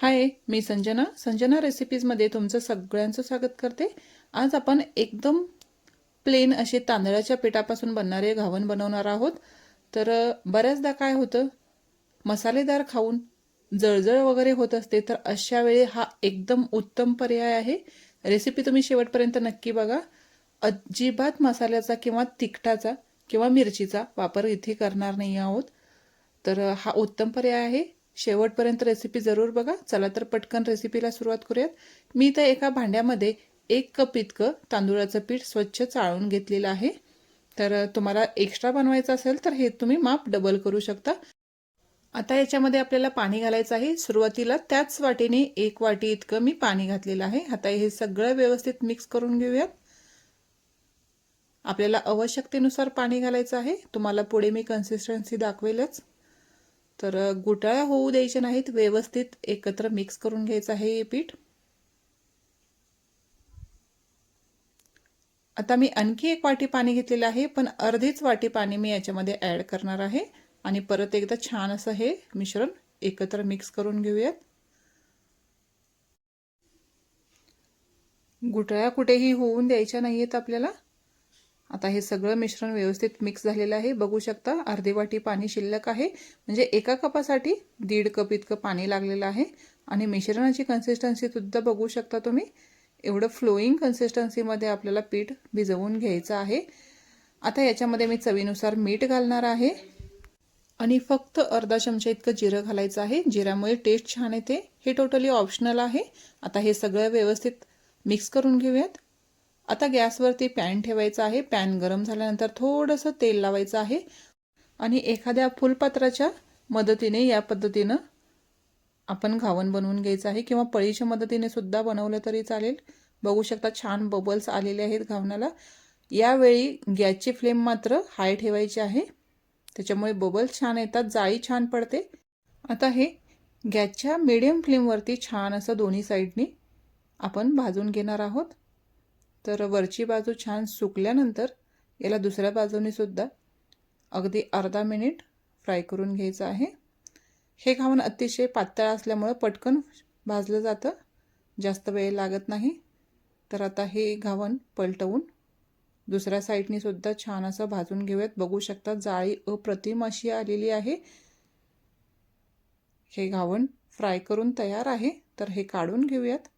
हाय मी संजना. संजना रेसिपीजमध्ये तुमचं सगळ्यांचं स्वागत करते. आज आपण एकदम प्लेन असे तांदळाच्या पिठापासून बनणारे घावण बनवणार आहोत. तर बऱ्याचदा काय होतं मसालेदार खाऊन जळजळ वगैरे होत असते तर अशा वेळी हा एकदम उत्तम पर्याय आहे. रेसिपी तुम्ही शेवटपर्यंत नक्की बघा. अजिबात मसाल्याचा किंवा तिखटाचा किंवा मिरचीचा वापर इथे करणार नाही आहोत. तर हा उत्तम पर्याय आहे. शेवटपर्यंत रेसिपी जरूर बघा. चला तर पटकन रेसिपीला सुरुवात करूयात. मी तर एका भांड्यामध्ये एक कप इतकं तांदूळाचं पीठ स्वच्छ चाळून घेतलेलं आहे. तर तुम्हाला एक्स्ट्रा बनवायचं असेल तर हे तुम्ही माप डबल करू शकता. आता याच्यामध्ये आपल्याला पाणी घालायचं आहे. सुरुवातीला त्याच वाटीने एक वाटी इतकं मी पाणी घातलेलं आहे. आता हे सगळं व्यवस्थित मिक्स करून घेऊयात. आपल्याला आवश्यकतेनुसार पाणी घालायचं आहे. तुम्हाला पुढे मी कन्सिस्टन्सी दाखवेलच. तर गुटाळ्या होऊ द्यायचे नाहीत व्यवस्थित एकत्र मिक्स करून घ्यायचं आहे हे पीठ. आता मी आणखी एक वाटी पाणी घेतलेलं आहे पण अर्धीच वाटी पाणी मी याच्यामध्ये ॲड करणार आहे. आणि परत एकदा छान असं हे मिश्रण एकत्र मिक्स करून घेऊयात. गुटळ्या कुठेही होऊन द्यायच्या नाही आहेत आपल्याला. आता हे सगळं मिश्रण व्यवस्थित मिक्स झालेलं आहे. बघू शकता अर्धी वाटी पाणी शिल्लक आहे. म्हणजे एका कपासाठी दीड कप इतकं पाणी लागलेलं आहे. आणि मिश्रणाची कन्सिस्टन्सी सुद्धा बघू शकता तुम्ही. एवढं फ्लोईंग कन्सिस्टन्सीमध्ये आपल्याला पीठ भिजवून घ्यायचं आहे. आता याच्यामध्ये मी चवीनुसार मीठ घालणार आहे. आणि फक्त अर्धा चमचा इतकं जिरं घालायचं आहे. जिऱ्यामुळे टेस्ट छान येते. हे टोटली ऑप्शनल आहे. आता हे सगळं व्यवस्थित मिक्स करून घेऊयात. आता गॅसवरती पॅन ठेवायचा आहे. पॅन गरम झाल्यानंतर थोडंसं तेल लावायचं आहे. आणि एखाद्या फुलपात्राच्या मदतीने या पद्धतीनं आपण घावन बनवून घ्यायचं आहे. किंवा पळीच्या मदतीने सुद्धा बनवलं तरी चालेल. बघू शकता छान बबल्स आलेले आहेत घावणाला यावेळी गॅसची फ्लेम मात्र हाय ठेवायची आहे. त्याच्यामुळे बबल्स छान येतात. जाळी छान पडते. आता हे गॅसच्या मिडियम फ्लेमवरती छान असं दोन्ही साईडनी आपण भाजून घेणार आहोत. तर वरची बाजू छान सुकल्यानंतर याला दुसऱ्या बाजूनेसुद्धा अगदी अर्धा मिनिट फ्राय करून घ्यायचं आहे. हे घावण अतिशय पातळ असल्यामुळं पटकन भाजलं जातं. जास्त वेळ लागत नाही. तर आता हे घावण पलटवून दुसऱ्या साईडनीसुद्धा छान असं भाजून घेऊयात. बघू शकता जाळी अप्रतिम अशी आलेली आहे. हे घावण फ्राय करून तयार आहे. तर हे काढून घेऊयात.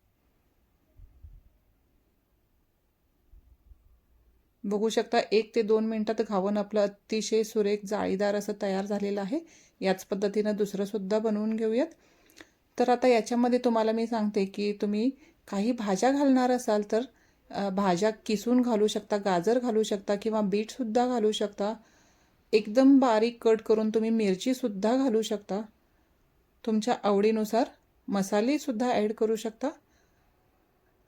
बघू शकता एक ते दोन मिनटात घावन आपलं अतिशय सुरेख जाळीदार असं तयार झालेलं आहे. याच पद्धतीनं दुसरंसुद्धा बनवून घेऊयात. तर आता याच्यामध्ये तुम्हाला मी सांगते की तुम्ही काही भाज्या घालणार असाल तर भाज्या किसून घालू शकता गाजर घालू शकता किंवा बीटसुद्धा घालू शकता. एकदम बारीक कट करून तुम्ही मिरचीसुद्धा घालू शकता. तुमच्या आवडीनुसार मसालेसुद्धा ॲड करू शकता.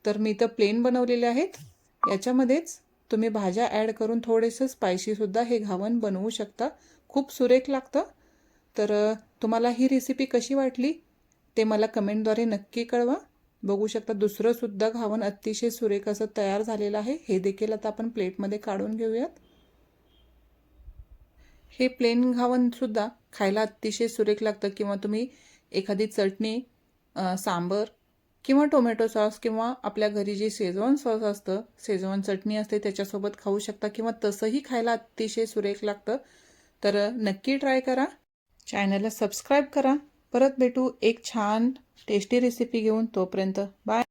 तर मी तर प्लेन बनवलेले आहेत. याच्यामध्येच तुम्ही भाज्या ॲड करून थोडेसं स्पायसीसुद्धा हे घावण बनवू शकता. खूप सुरेख लागतं. तर तुम्हाला ही रेसिपी कशी वाटली? ते मला कमेंटद्वारे नक्की कळवा. बघू शकता दुसरंसुद्धा घावण अतिशय सुरेख असं तयार झालेलं आहे. हे देखील आता आपण प्लेटमध्ये काढून घेऊयात. हे प्लेन घावणसुद्धा खायला अतिशय सुरेख लागतं. किंवा तुम्ही एखादी चटणी सांबर किंवा टोमॅटो सॉस किंवा आपल्या घरी जे शेजवान सॉस असतं शेजवान चटणी असते त्याच्यासोबत खाऊ शकता किंवा तसंही खायला अतिशय सुरेख लागतं. तर नक्की ट्राय करा. चॅनलला सबस्क्राईब करा. परत भेटू एक छान टेस्टी रेसिपी घेऊन तोपर्यंत बाय.